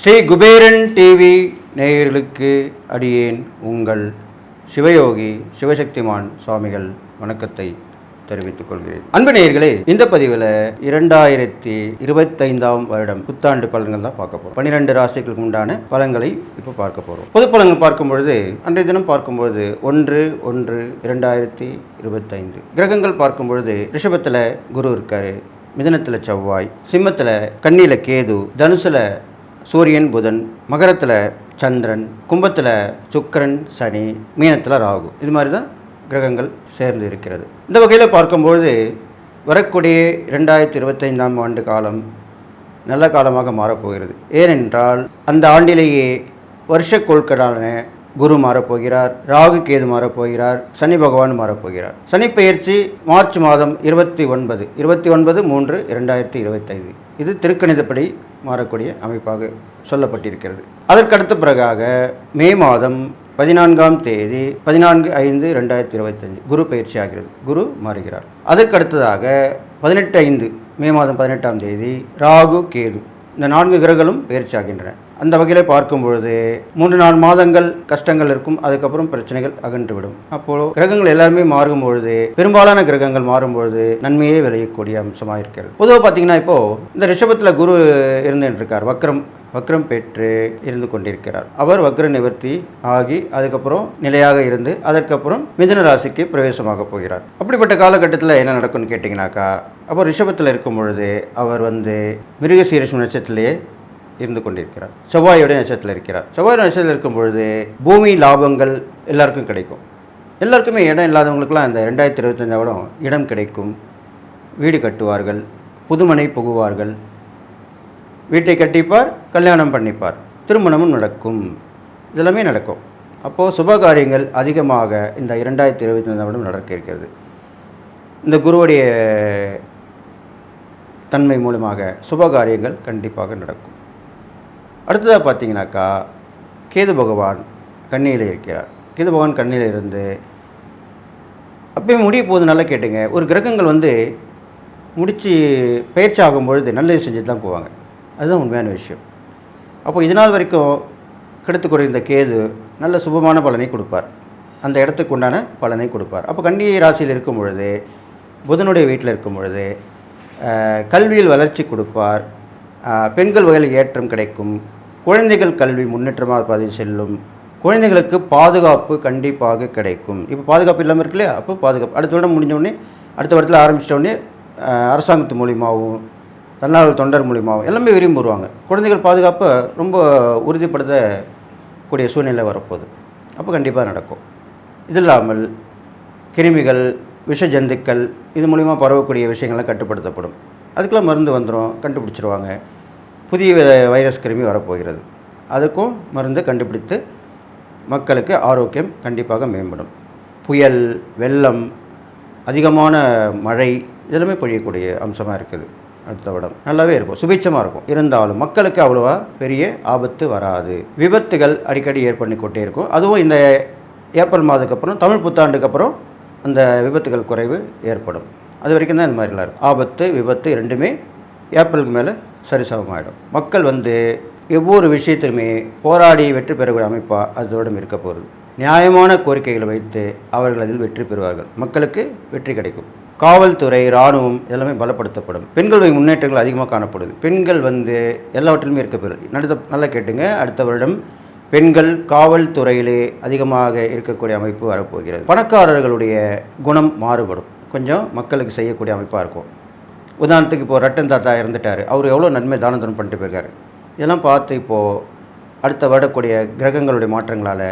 Sri Kuberan TV நேயர்களுக்கு அடியேன் உங்கள் சிவயோகி சிவசக்திமான் சுவாமிகள் வணக்கத்தை தெரிவித்துக் கொள்கிறேன் அன்பு நேயர்களே இந்த பதிவில் இரண்டாயிரத்தி இருபத்தைந்தாம் வருடம் புத்தாண்டு பலன்கள் தான் பார்க்க போகிறோம் பன்னிரெண்டு ராசிகளுக்கு உண்டான பலன்களை இப்போ பார்க்க போகிறோம் பொது பலன்கள் பார்க்கும் பொழுது அன்றைய தினம் பார்க்கும் பொழுது ஒன்று ஒன்று இரண்டாயிரத்தி இருபத்தைந்து. கிரகங்கள் பார்க்கும் பொழுது ரிஷபத்தில் குரு இருக்காரு மிதனத்தில் செவ்வாய் சிம்மத்தில் கண்ணியில் கேது தனுசில் சூரியன் புதன் மகரத்தில் சந்திரன் கும்பத்தில் சுக்கரன் சனி மீனத்தில் ராகு. இது மாதிரி தான் கிரகங்கள் சேர்ந்து இருக்கிறது இந்த வகையில் பார்க்கும்பொழுது வரக்கூடிய ரெண்டாயிரத்தி இருபத்தைந்தாம் ஆண்டு காலம் நல்ல காலமாக மாறப்போகிறது. ஏனென்றால் அந்த ஆண்டிலேயே வருஷ கொள்கடான குரு மாறப்போகிறார் ராகு கேது மாறப்போகிறார் சனி பகவான் மாறப்போகிறார். சனி பெயர்ச்சி மார்ச் மாதம் இருபத்தி ஒன்பது இருபத்தி ஒன்பது மூன்று இரண்டாயிரத்தி இருபத்தைந்து இது திருக்கணிதப்படி மாறக்கூடிய அமைப்பாக சொல்லப்பட்டிருக்கிறது. அதற்கடுத்த பிறகாக மே மாதம் பதினான்காம் தேதி பதினான்கு ஐந்து ரெண்டாயிரத்தி இருபத்தஞ்சு. குரு பயிற்சி ஆகிறது. குரு மாறுகிறார். அதற்கடுத்ததாக பதினெட்டு ஐந்து மே மாதம் பதினெட்டாம் தேதி ராகு கேது. இந்த நான்கு கிரகங்களும் பயிற்சி ஆகின்றன. அந்த வகையில் பார்க்கும் பொழுது மூன்று நாலு மாதங்கள் கஷ்டங்கள் இருக்கும். அதுக்கப்புறம் பிரச்சனைகள் அகன்றுவிடும் அப்போ கிரகங்கள் எல்லாருமே மாறும் பொழுது பெரும்பாலான கிரகங்கள் மாறும் பொழுது நன்மையே விளையக்கூடிய அம்சமாக இருக்கிறது பொதுவாக பார்த்தீங்கன்னா இப்போ இந்த ரிஷபத்தில் குரு இருந்துட்டு இருக்கார். வக்ரம் வக்ரம் பெற்று இருந்து கொண்டிருக்கிறார். அவர் வக்ர நிவர்த்தி ஆகி அதுக்கப்புறம் நிலையாக இருந்து அதற்கப்புறம் மிதுன ராசிக்கு பிரவேசமாக போகிறார். அப்படிப்பட்ட காலகட்டத்தில் என்ன நடக்கும்னு கேட்டிங்கனாக்கா அப்போ ரிஷபத்தில் இருக்கும் பொழுது அவர் வந்து மிருகசீரிஷம் நட்சத்திரத்திலேயே இருந்து கொண்டிருக்கிறார். செவ்வாயோட நட்சத்திரத்தில் இருக்கிறார். செவ்வாய் நட்சத்திரத்தில் இருக்கும் பொழுது பூமி லாபங்கள் எல்லாருக்கும் கிடைக்கும். எல்லாருக்குமே இடம் இல்லாதவங்களுக்குலாம் இந்த ரெண்டாயிரத்தி இருபத்தஞ்சாவடம் இடம் கிடைக்கும். வீடு கட்டுவார்கள் புதுமனை புகுவார்கள் வீட்டை கட்டிப்பார் கல்யாணம் பண்ணிப்பார். திருமணமும் நடக்கும். இதெல்லாமே நடக்கும். அப்போது சுபகாரியங்கள் அதிகமாக இந்த இரண்டாயிரத்தி இருபத்தி ஐந்தாம் வருடம் நடக்க இருக்கிறது. இந்த குருவுடைய தன்மை மூலமாக சுபகாரியங்கள் கண்டிப்பாக நடக்கும். அடுத்ததாக பார்த்தீங்கன்னாக்கா கேது பகவான் கண்ணியில் இருக்கிறார். கேது பகவான் கண்ணியில் இருந்து அப்பயும் முடிய போது நல்லா கேட்டுங்க. ஒரு கிரகங்கள் வந்து முடித்து பயிற்சி ஆகும் பொழுது நல்லது செஞ்சுட்டு தான் போவாங்க. அதுதான் உண்மையான விஷயம். அப்போ இது நாள் வரைக்கும் கெடுத்து குறைந்த கேது நல்ல சுபமான பலனை கொடுப்பார். அந்த இடத்துக்கு உண்டான பலனை கொடுப்பார். அப்போ கன்னியை ராசியில் இருக்கும் பொழுது புதனுடைய வீட்டில் இருக்கும் பொழுது கல்வியில் வளர்ச்சி கொடுப்பார். பெண்கள் வகையில் ஏற்றம் கிடைக்கும். குழந்தைகள் கல்வி முன்னேற்றமாக பதிவு செல்லும். குழந்தைகளுக்கு பாதுகாப்பு கண்டிப்பாக கிடைக்கும். இப்போ பாதுகாப்பு இல்லாமல் இருக்கு இல்லையா? அப்போ பாதுகாப்பு. அடுத்த வருடம் முடிஞ்ச உடனே அடுத்த வருடத்தில் ஆரம்பிச்சிட்ட உடனே அரசாங்கத்து மூலியமாகவும் தன்னார்வ தொண்டர் மூலியமாகவும் எல்லாமே விரும்பி வருவாங்க. குழந்தைகள் பாதுகாப்பை ரொம்ப உறுதிப்படுத்தக்கூடிய சூழ்நிலை வரப்போகுது. அப்போ கண்டிப்பாக நடக்கும். இது இல்லாமல் கிருமிகள் விஷ ஜந்துக்கள் இது மூலிமா பரவக்கூடிய விஷயங்கள்லாம் கட்டுப்படுத்தப்படும். அதுக்கெல்லாம் மருந்து வந்துடும் கண்டுபிடிச்சிருவாங்க. புதிய வைரஸ் கிருமி வரப்போகிறது. அதுக்கும் மருந்து கண்டுபிடித்து மக்களுக்கு ஆரோக்கியம் கண்டிப்பாக மேம்படும். புயல் வெள்ளம் அதிகமான மழை இதெல்லாமே பொழியக்கூடிய அம்சமாக இருக்குது. அடுத்த வருடம் நல்லாவே இருக்கும். சுபிட்சமாக இருக்கும். இருந்தாலும் மக்களுக்கு அவ்வளோவா பெரிய ஆபத்து வராது. விபத்துகள் அடிக்கடி ஏற்பண்ணி கொண்டே இருக்கும். அதுவும் இந்த ஏப்ரல் மாதத்துக்கு அப்புறம் தமிழ் புத்தாண்டுக்கு அப்புறம் அந்த விபத்துகள் குறைவு ஏற்படும். அது வரைக்கும் தான் இந்த மாதிரிலாம் இருக்கும். ஆபத்து விபத்து ரெண்டுமே ஏப்ரலுக்கு மேலே சரிசமமாயிடும். மக்கள் வந்து ஒவ்வொரு விஷயத்திலுமே போராடி வெற்றி பெறக்கூடிய அமைப்பாக அதோடும் இருக்க போகிறது நியாயமான கோரிக்கைகளை வைத்து அவர்கள் அதில் வெற்றி பெறுவார்கள். மக்களுக்கு வெற்றி கிடைக்கும். காவல்துறை இராணுவம் எல்லாமே பலப்படுத்தப்படும். பெண்களுடைய முன்னேற்றங்கள் அதிகமாக காணப்படுது. பெண்கள் வந்து எல்லாவற்றிலுமே இருக்க பெறும் நடத்த நல்லா கேட்டுங்க. அடுத்த வருடம் பெண்கள் காவல்துறையிலே அதிகமாக இருக்கக்கூடிய அமைப்பு வரப்போகிறது. பணக்காரர்களுடைய குணம் மாறுபடும். கொஞ்சம் மக்களுக்கு செய்யக்கூடிய அமைப்பாக இருக்கும். உதாரணத்துக்கு இப்போ ரட்டன் தாத்தா இறந்துட்டார். அவர் எவ்வளோ நன்மை தானம் தர்மம் பண்ணிட்டு போயிருக்காரு. இதெல்லாம் பார்த்து இப்போது அடுத்த வரக்கூடிய கிரகங்களுடைய மாற்றங்களால்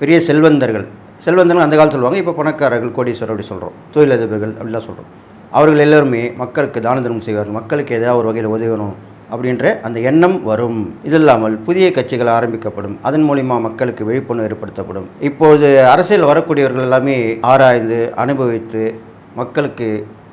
பெரிய செல்வந்தர்கள் செல்வந்தர்கள் அந்த காலத்தில் சொல்லுவாங்க இப்போ பணக்காரர்கள் கோடீஸ்வரர் அப்படி சொல்கிறோம் தொழிலதிபர்கள் அப்படிலாம் சொல்கிறோம் அவர்கள் எல்லாருமே மக்களுக்கு தான தர்மம் செய்வார்கள். மக்களுக்கு ஏதாவது ஒரு வகையில் உதவணும் அப்படின்ற அந்த எண்ணம் வரும். இது இல்லாமல் புதிய கட்சிகள் ஆரம்பிக்கப்படும். அதன் மூலிமா மக்களுக்கு விழிப்புணர்வு ஏற்படுத்தப்படும். இப்போது அரசியல் வரக்கூடியவர்கள் எல்லாமே ஆராய்ந்து அனுபவித்து மக்களுக்கு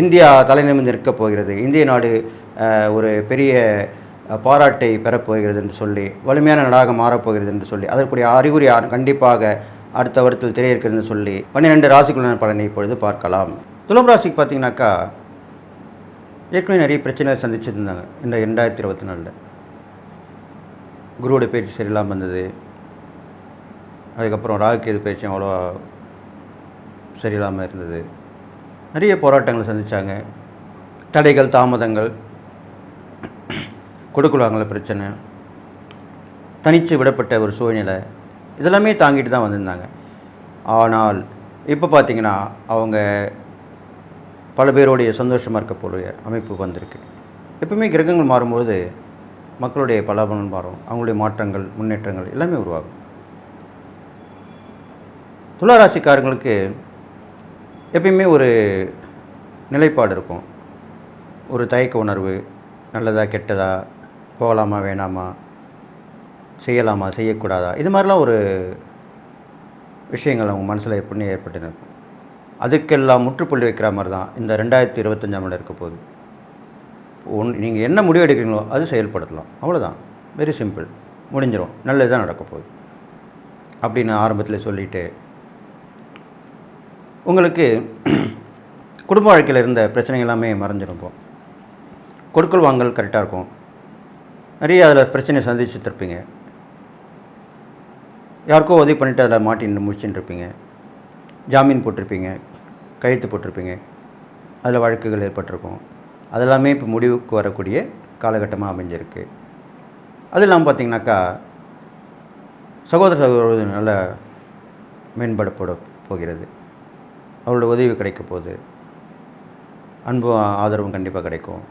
இந்தியா தலை நிற்கப் போகிறது. இந்திய நாடு ஒரு பெரிய பாராட்டை பெறப்போகிறது என்று சொல்லி வலிமையான நாடாக மாறப்போகிறது என்று சொல்லி அதற்குரிய அறிகுறி கண்டிப்பாக அடுத்த வருடத்தில் தெரிய இருக்கிறதுன்னு சொல்லி பன்னிரெண்டு ராசிக்குள்ள பலனை இப்பொழுது பார்க்கலாம். துலம் ராசிக்கு பார்த்தீங்கன்னாக்கா ஏற்கனவே நிறைய பிரச்சனை சந்திச்சிருந்தாங்க. இந்த ரெண்டாயிரத்தி இருபத்தி நாலில். குருவோட பேச்சு சரியில்லாமல் இருந்தது அதுக்கப்புறம் ராகுகேது பேச்சும் அவ்வளோவா சரியில்லாமல் இருந்தது. நிறைய போராட்டங்களை சந்தித்தாங்க தடைகள் தாமதங்கள் கொடுக்குலாங்கள பிரச்சனை? தனித்து விடப்பட்ட ஒரு சூழ்நிலை. இதெல்லாமே தாங்கிட்டு தான் வந்திருந்தாங்க. ஆனால் இப்போ பார்த்தீங்கன்னா அவங்க பல பேருடைய சந்தோஷமாக இருக்கக்கூடிய அமைப்பு வந்திருக்கு. எப்பவுமே கிரகங்கள் மாறும்போது மக்களுடைய பலாபலன் மாறும். அவங்களுடைய மாற்றங்கள் முன்னேற்றங்கள் எல்லாமே உருவாகும். துளாராசிக்காரங்களுக்கு எப்பயுமே ஒரு நிலைப்பாடு இருக்கும். ஒரு தயக்க உணர்வு நல்லதா கெட்டதா போகலாமா வேணாமா செய்யலாமா செய்யக்கூடாதா இது மாதிரிலாம் ஒரு விஷயங்கள் அவங்க மனசில் எப்படின்னு ஏற்பட்டு இருக்கும். அதுக்கெல்லாம் முற்றுப்புள்ளி வைக்கிற மாதிரி தான் இந்த ரெண்டாயிரத்தி இருபத்தஞ்சாம் ஆண்டு இருக்க போகுது. ஒன் நீங்கள் என்ன முடிவு எடுக்கிறீங்களோ அது செயல்படுத்தலாம். அவ்வளோதான் வெரி சிம்பிள் முடிஞ்சிடும் நல்லது தான் நடக்க போகுது. அப்படின்னு ஆரம்பத்தில் சொல்லிவிட்டு உங்களுக்கு குடும்ப வாழ்க்கையில் இருந்த பிரச்சனைகள் எல்லாமே மறைஞ்சிரும் கொடுக்கல் வாங்கல் கரெக்டாக இருக்கும். நிறைய அதில் பிரச்சனையை சந்திச்சுட்ருப்பீங்க யாருக்கோ உதவி பண்ணிவிட்டு அதில் மாட்டின்னு முடிச்சுட்டு இருப்பீங்க ஜாமீன் போட்டிருப்பீங்க. கழுத்து போட்டிருப்பீங்க. அதில் வழக்குகள் ஏற்பட்டிருக்கும். அதெல்லாமே இப்போ முடிவுக்கு வரக்கூடிய காலகட்டமாக அமைஞ்சிருக்கு. அது இல்லாமல் பார்த்தீங்கன்னாக்கா சகோதர சகோதர நல்ல மேம்படப்பட போகிறது. அவரோட உதவி கிடைக்க போகுது. அன்பும் ஆதரவும் கண்டிப்பாக கிடைக்கும்.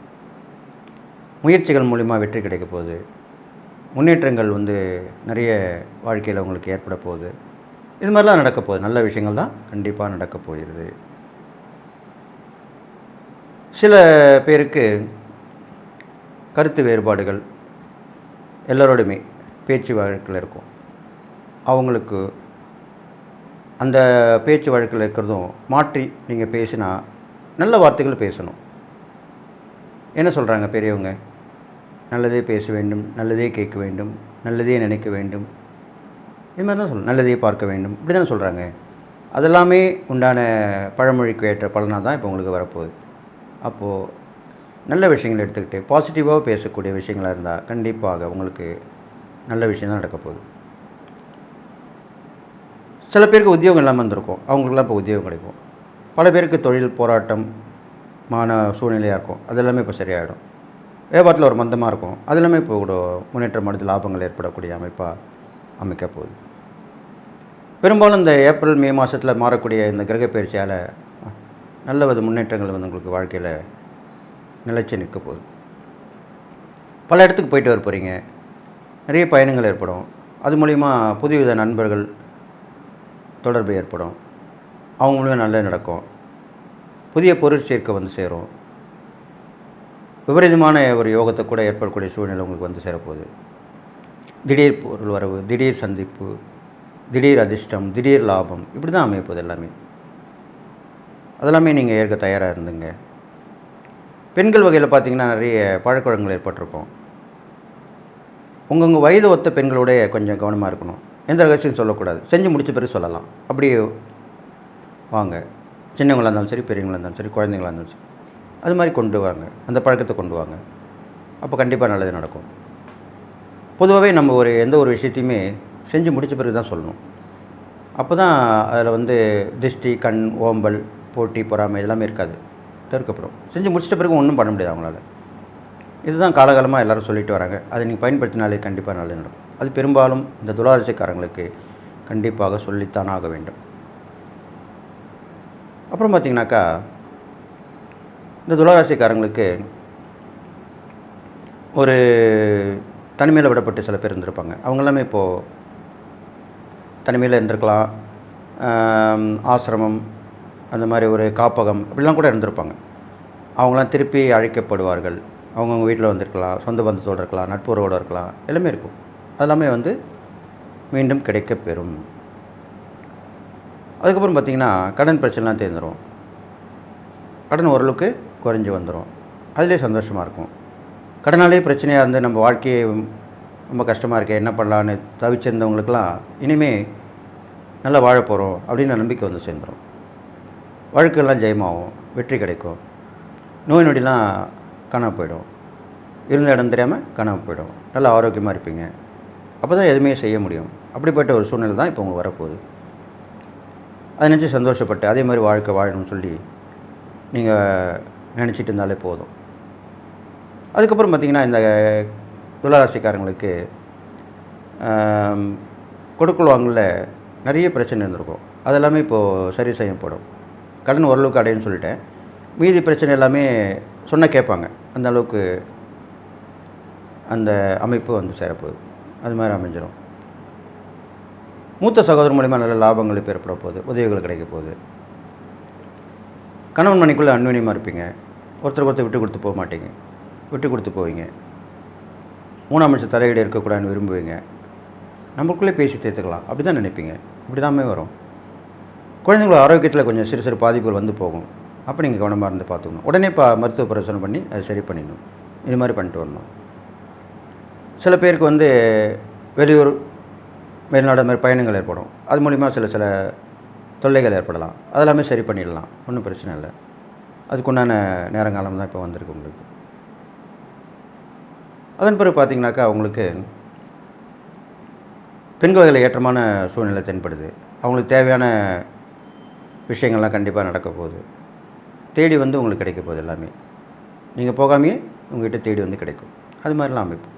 முயற்சிகள் மூலிமா வெற்றி கிடைக்க போகுது. முன்னேற்றங்கள் வந்து நிறைய வாழ்க்கையில் உங்களுக்கு ஏற்பட போகுது. இது மாதிரிலாம் நடக்க போகுது. நல்ல விஷயங்கள் தான் கண்டிப்பாக நடக்க போகிறது. சில பேருக்கு கருத்து வேறுபாடுகள் எல்லோரோடுமே பேச்சு வழக்கில் இருக்கும். அவங்களுக்கு அந்த பேச்சு வழக்கில் இருக்கிறதும் மாற்றி நீங்கள் பேசினா நல்ல வார்த்தைகள் பேசணும். என்ன சொல்கிறாங்க பெரியவங்க? நல்லதே பேச வேண்டும் நல்லதே கேட்க வேண்டும் நல்லதே நினைக்க வேண்டும். இது மாதிரி தான் சொல்லணும் நல்லதே பார்க்க வேண்டும். இப்படி தானே சொல்கிறாங்க. அதெல்லாமே உண்டான பழமொழிக்கு ஏற்ற பலனாக தான் இப்போ உங்களுக்கு வரப்போகுது. அப்போது நல்ல விஷயங்களை எடுத்துக்கிட்டு பாசிட்டிவாக பேசக்கூடிய விஷயங்களாக இருந்தால் கண்டிப்பாக உங்களுக்கு நல்ல விஷயம் தான் நடக்க போகுது. சில பேருக்கு உத்தியோகம் இல்லாமல் இருந்திருக்கும். அவங்களுக்குலாம் இப்போ உத்தியோகம் கிடைக்கும். பல பேருக்கு தொழில் போராட்டம் மான சூழ்நிலையாக இருக்கும். அது எல்லாமே இப்போ சரியாயிடும். வியாபாரத்தில் ஒரு மந்தமாக இருக்கும். அது எல்லாமே இப்போ கூட முன்னேற்றம் அடைந்து லாபங்கள் ஏற்படக்கூடிய அமைப்பாக அமைக்க போகுது. பெரும்பாலும் இந்த ஏப்ரல் மே மாதத்தில் மாறக்கூடிய இந்த கிரக பயிற்சியால் நல்ல வித முன்னேற்றங்கள் வந்து உங்களுக்கு வாழ்க்கையில் நிலைச்சி நிற்க போகுது. பல இடத்துக்கு போயிட்டு வர போகிறீங்க நிறைய பயணங்கள் ஏற்படும். அது மூலிமா புதுவித நண்பர்கள் தொடர்பு ஏற்படும். அவங்களுமே நல்லா நடக்கும். புதிய பொருள் சேர்க்கை வந்து சேரும். விபரீதமான ஒரு யோகத்தை கூட ஏற்படக்கூடிய சூழ்நிலை உங்களுக்கு வந்து சேரப்போகுது. திடீர் பொருள் வரவு திடீர் சந்திப்பு திடீர் அதிர்ஷ்டம் திடீர் லாபம் இப்படி தான் அமையப்போகுது எல்லாமே. அதெல்லாமே நீங்கள் ஏற்க தயாராக இருந்துங்க. பெண்கள் வகையில் பார்த்திங்கன்னா நிறைய பழக்கழகங்கள் ஏற்பட்டிருக்கும். உங்கவுங்க வயது ஒத்த பெண்களோட கொஞ்சம் கவனமாக இருக்கணும். எந்த ரகசியம் சொல்லக்கூடாது. செஞ்சு முடிச்ச பிறகு சொல்லலாம். அப்படியே வாங்க. சின்னவங்களாக இருந்தாலும் சரி பெரியவங்களாக இருந்தாலும் சரி குழந்தைங்களாக இருந்தாலும் சரி. அது மாதிரி கொண்டு வாங்க. அந்த பழக்கத்தை கொண்டு வாங்க. அப்போ கண்டிப்பாக நல்லது நடக்கும். பொதுவாகவே நம்ம ஒரு எந்த ஒரு விஷயத்தையுமே செஞ்சு முடித்த பிறகு தான் சொல்லணும். அப்போ தான் அதில் வந்து திருஷ்டி கண் ஓம்பல் போட்டி பொறாமை இதெல்லாமே இருக்காது. தவிர்க்கப்படும். செஞ்சு முடிச்சிட்ட பிறகு ஒன்றும் பண்ண முடியாது அவங்களால. இதுதான் காலகாலமாக எல்லாரும் சொல்லிட்டு வராங்க. அதை நீங்கள் பயன்படுத்தினாலே கண்டிப்பாக நல்லது நடக்கும். அது பெரும்பாலும் இந்த துளாராசிக்காரங்களுக்கு கண்டிப்பாக சொல்லித்தான் ஆக வேண்டும். அப்புறம் பார்த்தீங்கன்னாக்கா இந்த துளாராசிக்காரங்களுக்கு ஒரு தனிமையில் விடப்பட்டு சில பேர் இருந்திருப்பாங்க. அவங்க எல்லாமே இப்போது தனிமையில் இருந்திருக்கலாம். ஆசிரமம் அந்த மாதிரி ஒரு காப்பகம் அப்படிலாம் கூட இருந்திருப்பாங்க. அவங்களாம் திருப்பி அழைக்கப்படுவார்கள். அவங்கவுங்க வீட்டில் வந்திருக்கலாம் சொந்த பந்தத்தோடு இருக்கலாம் நட்புறவோடு இருக்கலாம் எல்லாமே இருக்கும். அதெல்லாமே வந்து மீண்டும் கிடைக்கப்பெறும். அதுக்கப்புறம் பார்த்திங்கன்னா கடன் பிரச்சனைலாம் தேர்ந்துடும் கடன் ஓரளவுக்கு குறைஞ்சி வந்துடும் அதிலே சந்தோஷமாக இருக்கும். கடனாலே பிரச்சனையாக இருந்து நம்ம வாழ்க்கையை ரொம்ப கஷ்டமாக இருக்கே என்ன பண்ணலான்னு தவிச்சிருந்தவங்களுக்கெல்லாம் இனிமேல் நல்லா வாழ போகிறோம் அப்படின்னு நம்பிக்கை வந்து சேர்ந்துடும் வழக்கெல்லாம் ஜெயமாகும் வெற்றி கிடைக்கும். நோய் நொடிலாம் காணாம போயிடும். இருந்த இடம் தெரியாமல் காணாமல் போயிடும். நல்லா ஆரோக்கியமாக இருப்பீங்க. அப்போ தான் எதுவுமே செய்ய முடியும். அப்படிப்பட்ட ஒரு சூழ்நிலை தான் இப்போ உங்களுக்கு வரப்போகுது. அதை நினச்சி சந்தோஷப்பட்டு அதே மாதிரி வாழ்க்கை வாழணும்னு சொல்லி நீங்கள் நினச்சிட்டு இருந்தாலே போதும். அதுக்கப்புறம் பார்த்திங்கன்னா இந்த துளாராசிக்காரங்களுக்கு ஆம், கொடுக்கல் வாங்கல நிறைய பிரச்சனை இருந்திருக்கும். அதெல்லாமே இப்போது சரி செய்யப்படும். கடன் ஓரளவுக்கு அடையுன்னு சொல்லிட்டேன். மீதி பிரச்சனை எல்லாமே சொன்ன கேட்பாங்க. அந்த அளவுக்கு அந்த அமைப்பு வந்து சேரப்போகுது. அது மாதிரி அமைஞ்சிடும் மூத்த சகோதரர் மூலிமா நல்ல லாபங்கள் இப்போ ஏற்பட போகுது. உதவிகள் கிடைக்க போகுது. கணவன் மணிக்குள்ளே அன்வனியமாக இருப்பீங்க. ஒருத்தருக்கு ஒருத்தர் விட்டு கொடுத்து போக மாட்டீங்க. விட்டு கொடுத்து போவீங்க. மூணாம் மனுஷன் தலையீடு இருக்கக்கூடாதுன்னு விரும்புவீங்க. நம்மளுக்குள்ளே பேசி தீர்த்துக்கலாம். அப்படி தான் நினைப்பீங்க. இப்படி தாமே வரும். குழந்தைங்களோட ஆரோக்கியத்தில் கொஞ்சம் சிறு சிறு பாதிப்புகள் வந்து போகும். அப்போ நீங்கள் கவனமாக இருந்து பார்த்துக்கணும். உடனே இப்போ மருத்துவ பரிசோதனை பண்ணி அதை சரி பண்ணிடணும். இது மாதிரி பண்ணிட்டு வரணும். சில பேருக்கு வந்து வெளியூர் வெளிநாடு மாதிரி பயணங்கள் ஏற்படும். அது மூலிமா சில சில தொல்லைகள் ஏற்படலாம். அதெல்லாமே சரி பண்ணிடலாம். ஒன்றும் பிரச்சனை இல்லை. அதுக்குண்டான நேரங்காலம் தான் இப்போ வந்திருக்கு உங்களுக்கு. அதன் பிறகு பார்த்திங்கனாக்கா அவங்களுக்கு பெண் ஏற்றமான சூழ்நிலை தென்படுது. அவங்களுக்கு தேவையான விஷயங்கள்லாம் கண்டிப்பாக நடக்க போகுது. தேடி வந்து உங்களுக்கு கிடைக்க போகுது எல்லாமே. நீங்கள் போகாமையே உங்கள்கிட்ட தேடி வந்து கிடைக்கும். அது மாதிரிலாம் அமைப்பு.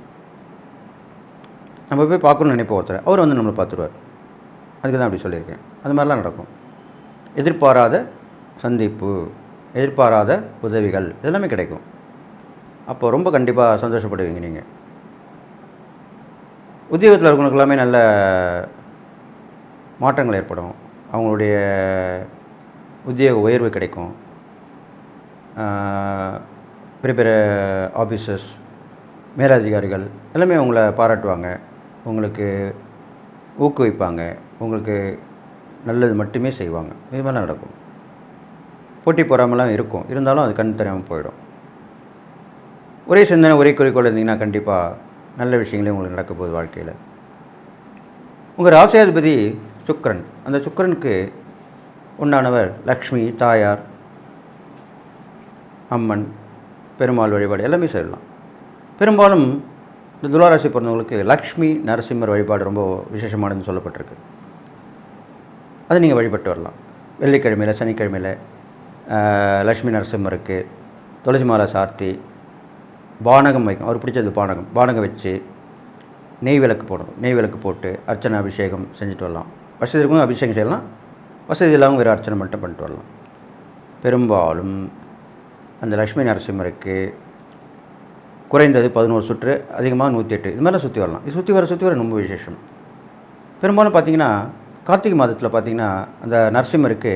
நம்ம போய் பார்க்கணும்னு நினைப்போம் ஒருத்தர். அவர் வந்து நம்மளை பார்த்துருவார். அதுக்கு தான் அப்படி சொல்லியிருக்கேன். அது மாதிரிலாம் நடக்கும். எதிர்பாராத சந்திப்பு எதிர்பாராத உதவிகள் இதெல்லாமே கிடைக்கும். அப்போ ரொம்ப கண்டிப்பாக சந்தோஷப்படுவீங்க நீங்கள் உத்தியோகத்தில் இருக்கிறவங்களுக்கு எல்லாமே நல்ல மாற்றங்கள் ஏற்படும். அவங்களுடைய உத்தியோக உயர்வு கிடைக்கும். பெரிய பெரிய ஆஃபீஸர்ஸ் மேலதிகாரிகள் எல்லாமே உங்களை பாராட்டுவாங்க. உங்களுக்கு ஊக்குவிப்பாங்க. உங்களுக்கு நல்லது மட்டுமே செய்வாங்க. இது மாதிரிலாம் நடக்கும். போட்டி பொறாமலாம் இருக்கும். இருந்தாலும் அது கண் தெரியாமல் போயிடும். ஒரே சிந்தனை ஒரே குறிக்கோள் இருந்தீங்கன்னா கண்டிப்பாக நல்ல விஷயங்களே உங்களுக்கு நடக்க போகுது வாழ்க்கையில். உங்கள் ராசியாதிபதி சுக்கரன். அந்த சுக்கரனுக்கு உண்டானவர் லக்ஷ்மி தாயார் அம்மன் பெருமாள் வழிபாடு எல்லாமே சொல்லலாம் பெரும்பாலும் இந்த துளாராசி பிறந்தவங்களுக்கு லக்ஷ்மி நரசிம்மர் வழிபாடு ரொம்ப விசேஷமானதுன்னு சொல்லப்பட்டிருக்கு. அதை நீங்கள் வழிபட்டு வரலாம். வெள்ளிக்கிழமையில் சனிக்கிழமையில் லக்ஷ்மி நரசிம்மருக்கு துளசி மாலை சார்த்தி பானகம் வைக்கும். அவர் பிடிச்சது பானகம். பானகம் வச்சு நெய் விளக்கு போடணும். நெய் விளக்கு போட்டு அர்ச்சனை அபிஷேகம் செஞ்சுட்டு வரலாம். வசதி இருக்கும் அபிஷேகம் செய்யலாம். வசதி இல்லாமல் வேறு அர்ச்சனை மட்டும் பண்ணிட்டு வரலாம். பெரும்பாலும் அந்த லக்ஷ்மி நரசிம்மருக்கு குறைந்தது பதினோரு சுற்று அதிகமாக நூற்றி எட்டு இது மாதிரிலாம் சுற்றி வரலாம். இது சுற்றி வர சுற்றி வர ரொம்ப விசேஷம். பெரும்பாலும் பார்த்தீங்கன்னா கார்த்திகை மாதத்தில் பார்த்திங்கன்னா அந்த நரசிம்மருக்கு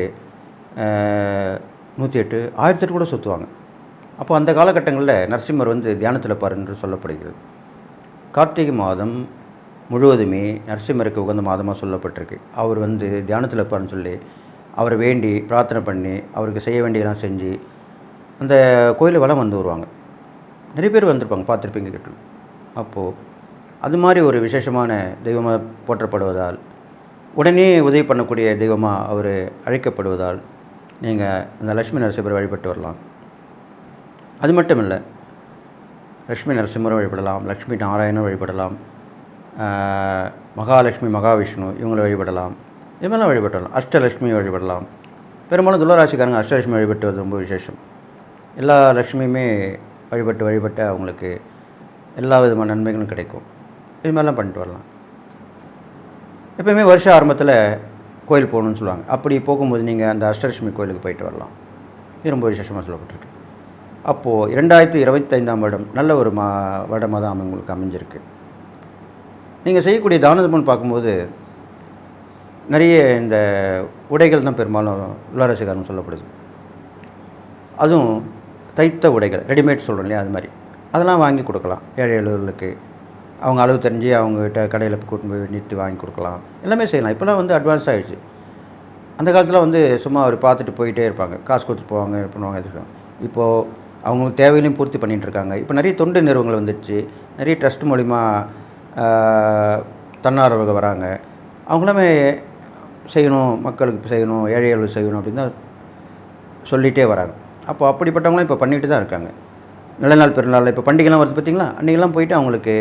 நூற்றி எட்டு ஆயிரத்தி எட்டு கூட சுற்றுவாங்க அப்போ அந்த காலகட்டங்களில் நரசிம்மர் வந்து தியானத்தில் பார் என்று சொல்லப்படுகிறது. கார்த்திகை மாதம் முழுவதுமே நரசிம்மருக்கு உகந்த மாதமாக சொல்லப்பட்டிருக்கு. அவர் வந்து தியானத்தில் இருப்பார்னு சொல்லி அவரை வேண்டி பிரார்த்தனை பண்ணி அவருக்கு செய்ய வேண்டியதெல்லாம் செஞ்சு அந்த கோயில் வளம் வந்து வருவாங்க. நிறைய பேர் வந்திருப்பாங்க பார்த்துருப்பீங்க கிட்ட அப்போது அது மாதிரி ஒரு விசேஷமான தெய்வமாக போற்றப்படுவதால் உடனே உதவி பண்ணக்கூடிய தெய்வமாக அவர் அழைக்கப்படுவதால் நீங்கள் அந்த லட்சுமி நரசிம்மரை வழிபட்டு வரலாம். அது மட்டும் இல்லை லக்ஷ்மி நரசிம்மரை வழிபடலாம் லக்ஷ்மி நாராயணன் வழிபடலாம் மகாலட்சுமி மகாவிஷ்ணு இவங்களை வழிபடலாம். இதுமாதிரிலாம் வழிபடலாம் அஷ்டலட்சுமி வழிபடலாம். பெரும்பாலும் துளராசிக்காரங்க அஷ்டலட்சுமி வழிபட்டு ரொம்ப விசேஷம். எல்லா லக்ஷ்மியுமே வழிபட்டு வழிபட்டு அவங்களுக்கு எல்லா விதமான நன்மைகளும் கிடைக்கும். இது மாதிரிலாம் பண்ணிட்டு வரலாம். எப்பயுமே வருஷ ஆரம்பத்தில் கோயில் போகணும்னு சொல்லுவாங்க. அப்படி போகும்போது நீங்கள் அந்த அஷ்டலட்சுமி கோயிலுக்கு போயிட்டு வரலாம். இது ரொம்ப விசேஷமாக சொல்லப்பட்டிருக்கு. அப்போது இரண்டாயிரத்தி இருபத்தைந்தாம் வருடம் நல்ல ஒரு மா வருடமாக தான் உங்களுக்கு அமைஞ்சிருக்கு. நீங்கள் செய்யக்கூடிய தான தர்மம்னு பார்க்கும்போது நிறைய இந்த உடைகள் தான் பெரும்பாலும் உள்ளரசிகாரம் சொல்லப்படுது. அதுவும் தைத்த உடைகள் ரெடிமேட் சொல்கிறோம் இல்லையா அது மாதிரி. அதெல்லாம் வாங்கி கொடுக்கலாம். ஏழை எழுவர்களுக்கு அவங்க அளவு தெரிஞ்சு அவங்ககிட்ட கடையில் கூட்டு போய் நிறுத்தி வாங்கி கொடுக்கலாம். எல்லாமே செய்யலாம். இப்போலாம் வந்து அட்வான்ஸ் ஆகிடுச்சு அந்த காலத்தில் வந்து சும்மா அவர் பார்த்துட்டு போயிட்டே இருப்பாங்க. காசு கொடுத்து போவாங்க இது பண்ணுவாங்க இது இப்போது அவங்களுக்கு தேவையிலையும் பூர்த்தி பண்ணிகிட்டு இருக்காங்க. இப்போ நிறைய தொண்டு நிறுவனங்கள் வந்துடுச்சு. நிறைய ட்ரஸ்ட் மூலிமா தன்னார்வர்கள் வராங்க. அவங்களுமே செய்யணும் மக்களுக்கு செய்யணும் ஏழைகளுக்கு செய்யணும் அப்படின்னு தான் சொல்லிகிட்டே வராங்க. அப்போ அப்படிப்பட்டவங்களும் இப்போ பண்ணிட்டு தான் இருக்காங்க. நிலநாள் பெருநாள் இப்போ பண்டிகைலாம் வருது பார்த்திங்களா? அன்றைக்கெல்லாம் போயிட்டு அவங்களுக்கு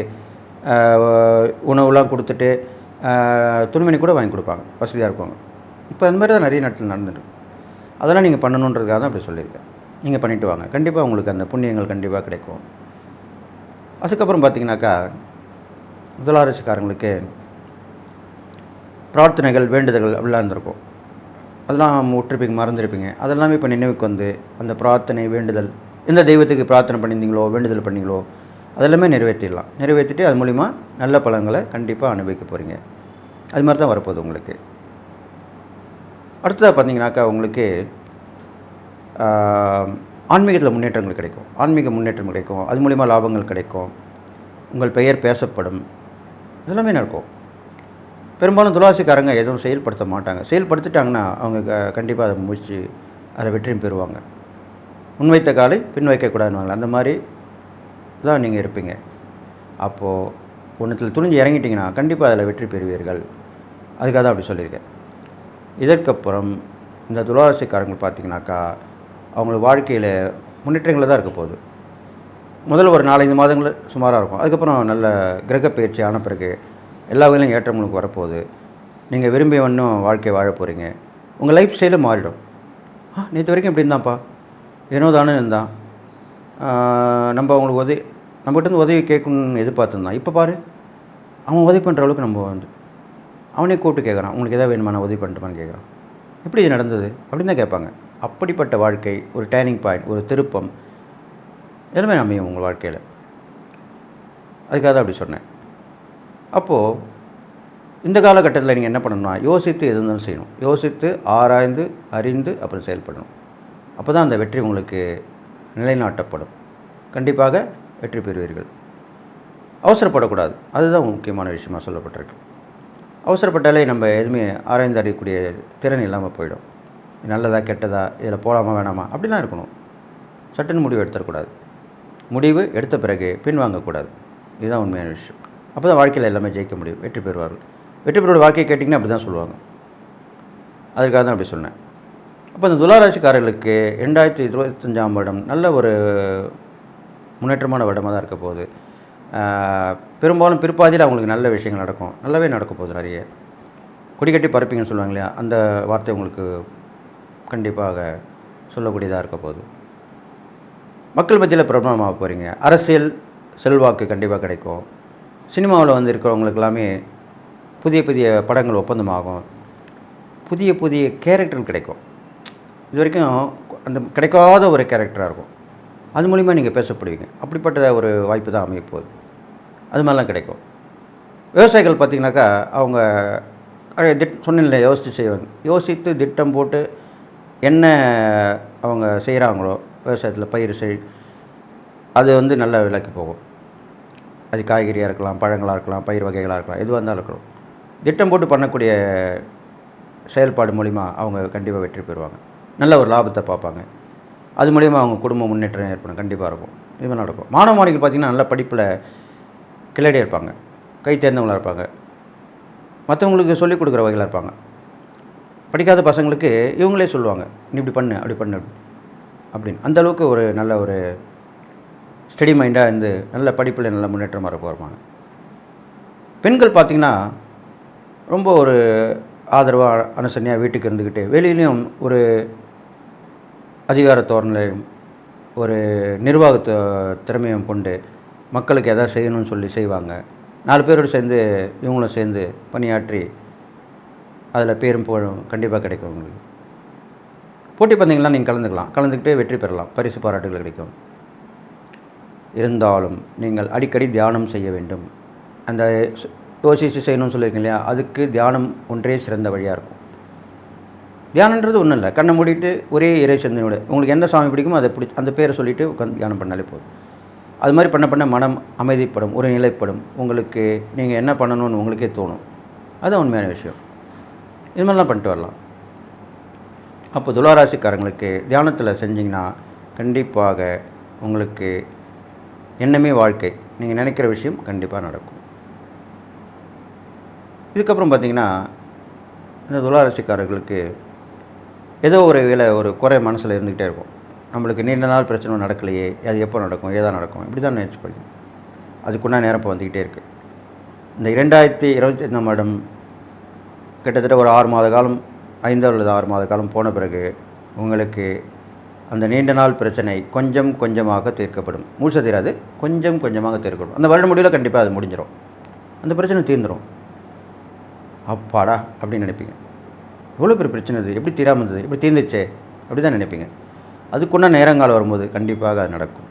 உணவுலாம் கொடுத்துட்டு துணிமணி கூட வாங்கி கொடுப்பாங்க. வசதியாக இருக்குவாங்க. இப்போ அந்த மாதிரி தான் நிறைய நாட்டில் நடந்துட்டு அதெல்லாம் நீங்கள் பண்ணணுன்றதுக்காக தான் அப்படி சொல்லியிருக்கேன். நீங்கள் பண்ணிவிட்டு வாங்க. கண்டிப்பாக உங்களுக்கு அந்த புண்ணியங்கள் கண்டிப்பாக கிடைக்கும். அதுக்கப்புறம் பார்த்தீங்கன்னாக்கா முதலாரசுக்காரங்களுக்கு பிரார்த்தனைகள் வேண்டுதல்கள் அப்படிலாம் இருந்திருக்கும். அதெல்லாம் விட்டுருப்பீங்க மறந்துருப்பீங்க. அதெல்லாமே இப்போ நினைவுக்கு வந்து அந்த பிரார்த்தனை வேண்டுதல் எந்த தெய்வத்துக்கு பிரார்த்தனை பண்ணியிருந்தீங்களோ வேண்டுதல் பண்ணீங்களோ அதெல்லாமே நிறைவேற்றிடலாம். நிறைவேற்றிட்டு அது மூலிமா நல்ல பலன்களை கண்டிப்பாக அனுபவிக்க போகிறீங்க அது மாதிரி தான் வரப்போகுது உங்களுக்கு. அடுத்ததாக பார்த்தீங்கன்னாக்கா உங்களுக்கு ஆன்மீகத்தில் முன்னேற்றங்கள் கிடைக்கும். ஆன்மீக முன்னேற்றம் கிடைக்கும். அது மூலிமா லாபங்கள் கிடைக்கும். உங்கள் பெயர் பேசப்படும். இதெல்லாமே நடக்கும். பெரும்பாலும் துளாசிக்காரங்க எதுவும் செயல்படுத்த மாட்டாங்க. செயல்படுத்திட்டாங்கன்னா அவங்க கண்டிப்பாக அதை முடிச்சு அதை வெற்றியும் பெறுவாங்க. முன்வைத்த காலை பின் வைக்கக்கூடாதுன்னு அந்த மாதிரி தான் நீங்கள் இருப்பீங்க. அப்போது ஒன்றுத்தில் துணிஞ்சு இறங்கிட்டிங்கன்னா கண்டிப்பாக அதில் வெற்றி பெறுவீர்கள். அதுக்காக தான் அப்படி சொல்லியிருக்கேன். இதற்கப்புறம் இந்த துளாராசிக்காரங்க பார்த்திங்கனாக்கா அவங்கள வாழ்க்கையில் முன்னேற்றங்களில் தான் இருக்க போகுது. முதல்ல ஒரு நாலஞ்சு மாதங்கள் சுமாராக இருக்கும். அதுக்கப்புறம் நல்ல கிரக பயிற்சி ஆன பிறகு எல்லா வகையிலும் ஏற்றம் உங்களுக்கு வரப்போகுது. நீங்கள் விரும்பிய ஒன்றும் வாழ்க்கை வாழ போகிறீங்க உங்கள் லைஃப் ஸ்டைலும் மாறிடும். ஆ நேற்று வரைக்கும் இப்படி இருந்தான்ப்பா. ஏனோ தானே இருந்தான். நம்ம அவங்களுக்கு உதவி நம்மகிட்ட உதவி கேட்கணும்னு எதிர்பார்த்துருந்தான். இப்போ பாரு அவன் உதவி பண்ணுற அளவுக்கு நம்ம வந்து அவனே கூப்பிட்டு கேட்குறான் உங்களுக்கு எதாவது வேணுமா? நான் உதவி பண்ணுறமான்னு கேட்குறான் எப்படி இது நடந்தது? அப்படின்னு தான் கேட்பாங்க. அப்படிப்பட்ட வாழ்க்கை ஒரு டேர்னிங் பாயிண்ட் ஒரு திருப்பம் எல்லாமே அமையும் உங்கள் வாழ்க்கையில். அதுக்காக தான் அப்படி சொன்னேன். அப்போது இந்த காலகட்டத்தில் நீங்கள் என்ன பண்ணணும்னா யோசித்து எது இருந்தாலும் செய்யணும். யோசித்து ஆராய்ந்து அறிந்து அப்புறம் செயல்படணும். அப்போ தான் அந்த வெற்றி உங்களுக்கு நிலைநாட்டப்படும். கண்டிப்பாக வெற்றி பெறுவீர்கள். அவசரப்படக்கூடாது. அதுதான் முக்கியமான விஷயமாக சொல்லப்பட்டிருக்கு. அவசரப்பட்டாலே நம்ம எதுவுமே ஆராய்ந்து அறியக்கூடிய திறன் இல்லாமல் போயிடும். நல்லதா கெட்டதா இதில் போகலாமா வேணாமா? அப்படிலாம் இருக்கணும். சட்டுன்னு முடிவு எடுத்துடக்கூடாது. முடிவு எடுத்த பிறகு பின் வாங்கக்கூடாது இதுதான் உண்மையான விஷயம். அப்போ தான் வாழ்க்கையில் எல்லாமே ஜெயிக்க முடியும். வெற்றி பெறுவார்கள். வெற்றி பெறுவோட வாழ்க்கையை கேட்டிங்கன்னா அப்படி தான் சொல்லுவாங்க. அதுக்காக தான் அப்படி சொன்னேன். அப்போ இந்த துளாராசிக்காரர்களுக்கு ரெண்டாயிரத்தி இருபத்தஞ்சாம் வருடம் நல்ல ஒரு முன்னேற்றமான வருடமாக தான் இருக்க போகுது. பெரும்பாலும் பிற்பாதியில் அவங்களுக்கு நல்ல விஷயங்கள் நடக்கும். நல்லாவே நடக்க போகுது நிறைய. கொடி கட்டி பறப்பீங்கன்னு சொல்லுவாங்க இல்லையா? அந்த வார்த்தை உங்களுக்கு கண்டிப்பாக சொல்லக்கூடியதாக இருக்க போகுது. மக்கள் மத்தியில் பிரபலமாக போகிறீங்க அரசியல் செல்வாக்கு கண்டிப்பாக கிடைக்கும். சினிமாவில் வந்து இருக்கிறவங்களுக்கு எல்லாமே புதிய புதிய படங்கள் ஒப்பந்தமாகும். புதிய புதிய கேரக்டர் கிடைக்கும். இது வரைக்கும் அந்த கிடைக்காத ஒரு கேரக்டராக இருக்கும். அது மூலிமா நீங்கள் பேசப்படுவீங்க. அப்படிப்பட்ட ஒரு வாய்ப்பு தான் அமைய போகுது அது மாதிரிலாம் கிடைக்கும். விவசாயிகள் பார்த்திங்கனாக்கா அவங்க அஹ், திட் சொன்னில்ல யோசித்து செய்வாங்க. யோசித்து திட்டம் போட்டு என்ன அவங்க செய்கிறாங்களோ விவசாயத்தில் பயிர் செய் அது வந்து நல்ல விலைக்கு போகும். அது காய்கறியாக இருக்கலாம் பழங்களாக இருக்கலாம் பயிர் வகைகளாக இருக்கலாம் எதுவாக இருந்தாலும் இருக்கலாம். திட்டம் போட்டு பண்ணக்கூடிய செயல்பாடு மூலிமா அவங்க கண்டிப்பாக வெற்றி பெறுவாங்க. நல்ல ஒரு லாபத்தை பார்ப்பாங்க. அது மூலிமா அவங்க குடும்ப முன்னேற்றம் ஏற்படும். கண்டிப்பாக இருக்கும். இது மாதிரி நடக்கும். மாணவ மாணவிகள் பார்த்திங்கன்னா நல்ல படிப்பில் கிளடி இருப்பாங்க. கை தேர்ந்தவங்களாக இருப்பாங்க. மற்றவங்களுக்கு சொல்லிக் கொடுக்குற வகையில் இருப்பாங்க. படிக்காத பசங்களுக்கு இவங்களே சொல்லுவாங்க நீ இப்படி பண்ணு அப்படி பண்ணு அப்படின்னு. அந்த அளவுக்கு ஒரு நல்ல ஒரு ஸ்டடி மைண்டாக இருந்து நல்ல படிப்பில் நல்ல முன்னேற்றம் வர போகிறாங்க பெண்கள் பார்த்திங்கன்னா ரொம்ப ஒரு ஆதரவாக அனுசரணையாக வீட்டுக்கு இருந்துக்கிட்டு வெளியிலையும் ஒரு அதிகார தோரணையும் ஒரு நிர்வாக திறமையும் கொண்டு மக்களுக்கு எதாவது செய்யணும்னு சொல்லி செய்வாங்க. நாலு பேரோடு சேர்ந்து இவங்களும் சேர்ந்து பணியாற்றி அதில் பேரும் புகழும் கண்டிப்பாக கிடைக்கும் உங்களுக்கு. போட்டி பந்தயங்கள்லாம் நீங்கள் கலந்துக்கலாம். கலந்துக்கிட்டு வெற்றி பெறலாம். பரிசு பாராட்டுகள் கிடைக்கும். இருந்தாலும் நீங்கள் அடிக்கடி தியானம் செய்ய வேண்டும். அந்த சு- யோசிச்சு செய்யணும்னு சொல்லியிருக்கீங்க இல்லையா? அதுக்கு தியானம் ஒன்றே சிறந்த வழியாக இருக்கும். தியானன்றது ஒன்றும் இல்லை. கண்ணை மூடிட்டு ஒரே இறை சிந்தனையோட உங்களுக்கு எந்த சாமி பிடிக்குமோ அதை பிடி அந்த பேரை சொல்லிவிட்டு உட்காந்து தியானம் பண்ணாலே போதும். அது மாதிரி பண்ண பண்ண மனம் அமைதிப்படும் ஒரு நிலைப்படும். உங்களுக்கு நீங்கள் என்ன பண்ணணும்னு உங்களுக்கே தோணும். அதுதான் உண்மையான விஷயம். இது மாதிரிலாம் பண்ணிட்டு வரலாம். அப்போ துளாராசிக்காரங்களுக்கு தியானத்தில் செஞ்சிங்கன்னா கண்டிப்பாக உங்களுக்கு எண்ணமே வாழ்க்கை. நீங்கள் நினைக்கிற விஷயம் கண்டிப்பாக நடக்கும். இதுக்கப்புறம் பார்த்தீங்கன்னா இந்த துளாராசிக்காரர்களுக்கு ஏதோ ஒரு வேலை ஒரு குறை மனசில் இருந்துக்கிட்டே இருக்கும். நம்மளுக்கு நீண்ட நாள் பிரச்சனை நடக்கலையே அது எப்போ நடக்கும் ஏதா நடக்கும் இப்படி தான் நினச்சி படிக்கும் அதுக்குன்னா நேரம் இப்போ வந்துக்கிட்டே இருக்குது இந்த இரண்டாயிரத்தி இருபத்தி ஐந்தாம் வருடம் கிட்டத்தட்ட ஒரு ஆறு மாத காலம் ஐந்து அல்லது ஆறு மாத காலம் போன பிறகு உங்களுக்கு அந்த நீண்ட நாள் பிரச்சனை கொஞ்சம் கொஞ்சமாக தீர்க்கப்படும். முழுச தீராது கொஞ்சம் கொஞ்சமாக தீர்க்கப்படும். அந்த வருட முடிவில் கண்டிப்பாக அது முடிஞ்சிடும் அந்த பிரச்சனை தீர்ந்துடும் அப்பாடா அப்படின்னு நினைப்பீங்க. எவ்வளோ பெரிய பிரச்சனை இது. எப்படி தீராமல் இருந்தது? எப்படி தீர்ந்துச்சே? அப்படி தான் நினைப்பீங்க. அதுக்குன்னா நேரங்காலம் வரும்போது கண்டிப்பாக அது நடக்கும்.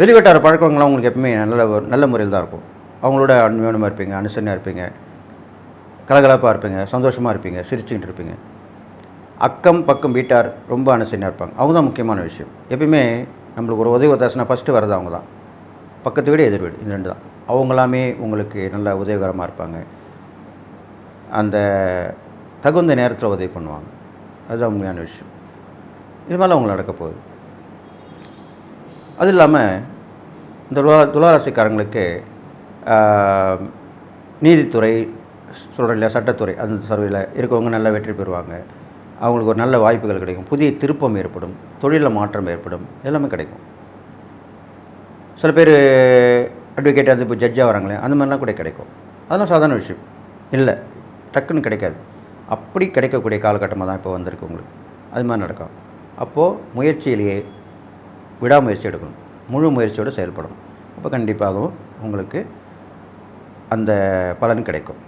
வெளிவட்டார பழக்கங்கள்லாம் உங்களுக்கு எப்பவுமே நல்ல நல்ல முறையில் தான் இருக்கும். அவங்களோட அன்பியமாக இருப்பீங்க அனுசரணையாக இருப்பீங்க கலகலப்பாக இருப்பீங்க சந்தோஷமாக இருப்பீங்க சிரிச்சுக்கிட்டு இருப்பீங்க. அக்கம் பக்கம் வீட்டார் ரொம்ப அனுசரணையாக இருப்பாங்க. அவங்க தான் முக்கியமான விஷயம். எப்பயுமே நம்மளுக்கு ஒரு உதவி உதாசனா ஃபஸ்ட்டு வரது அவங்க தான் பக்கத்து வீடு எதிர் வீடு இது ரெண்டு தான். அவங்களாமே உங்களுக்கு நல்லா உதவிகரமாக இருப்பாங்க. அந்த தகுந்த நேரத்தில் உதவி பண்ணுவாங்க. அதுதான் உண்மையான விஷயம். இது மாதிரிலாம் உங்களுக்கு நடக்க போகுது. அது இல்லாமல் இந்த துலா துளாராசிக்காரங்களுக்கு நீதித்துறை சொல்கிறேன் இல்லையா சட்டத்துறை அந்த சர்வையில் இருக்கவங்க நல்லா வெற்றி பெறுவாங்க. அவங்களுக்கு ஒரு நல்ல வாய்ப்புகள் கிடைக்கும். புதிய திருப்பம் ஏற்படும். தொழிலில் மாற்றம் ஏற்படும். எல்லாமே கிடைக்கும். சில பேர் அட்வொகேட் வந்து இப்போ ஜட்ஜாக வராங்களே அந்த மாதிரிலாம் கூட கிடைக்கும். அதெல்லாம் சாதாரண விஷயம். இல்லை. டக்குன்னு கிடைக்காது. அப்படி கிடைக்கக்கூடிய காலகட்டமாக தான் இப்போ வந்திருக்கு உங்களுக்கு. அது மாதிரி நடக்கும். அப்போது முயற்சியிலேயே விடாமுயற்சி எடுக்கணும். முழு முயற்சியோடு செயல்படணும். அப்போ கண்டிப்பாகவும் உங்களுக்கு அந்த பலன் கிடைக்கும்.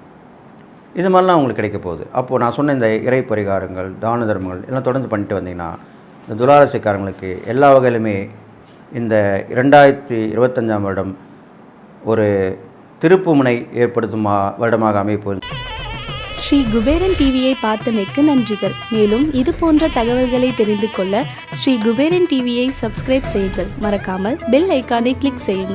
இது மாதிரிலாம் உங்களுக்கு கிடைக்க போகுது. அப்போது நான் சொன்ன இந்த இறை பரிகாரங்கள் தான தர்மங்கள் எல்லாம் தொடர்ந்து பண்ணிட்டு வந்தீங்கன்னா இந்த துளாராசிக்காரங்களுக்கு எல்லா வகையிலுமே இந்த இரண்டாயிரத்தி இருபத்தஞ்சாம் வருடம் ஒரு திருப்புமுனை ஏற்படுத்தும் மா- வருடமாக அமைப்போம் ஸ்ரீ குபேரன் டிவியை பார்த்தமைக்கு நன்றிகள். மேலும் இது போன்ற தகவல்களை தெரிந்து கொள்ள ஸ்ரீ குபேரன் டிவியை சப்ஸ்கிரைப் செய்யுங்கள். மறக்காமல் பெல் ஐக்கானை கிளிக் செய்யுங்கள்.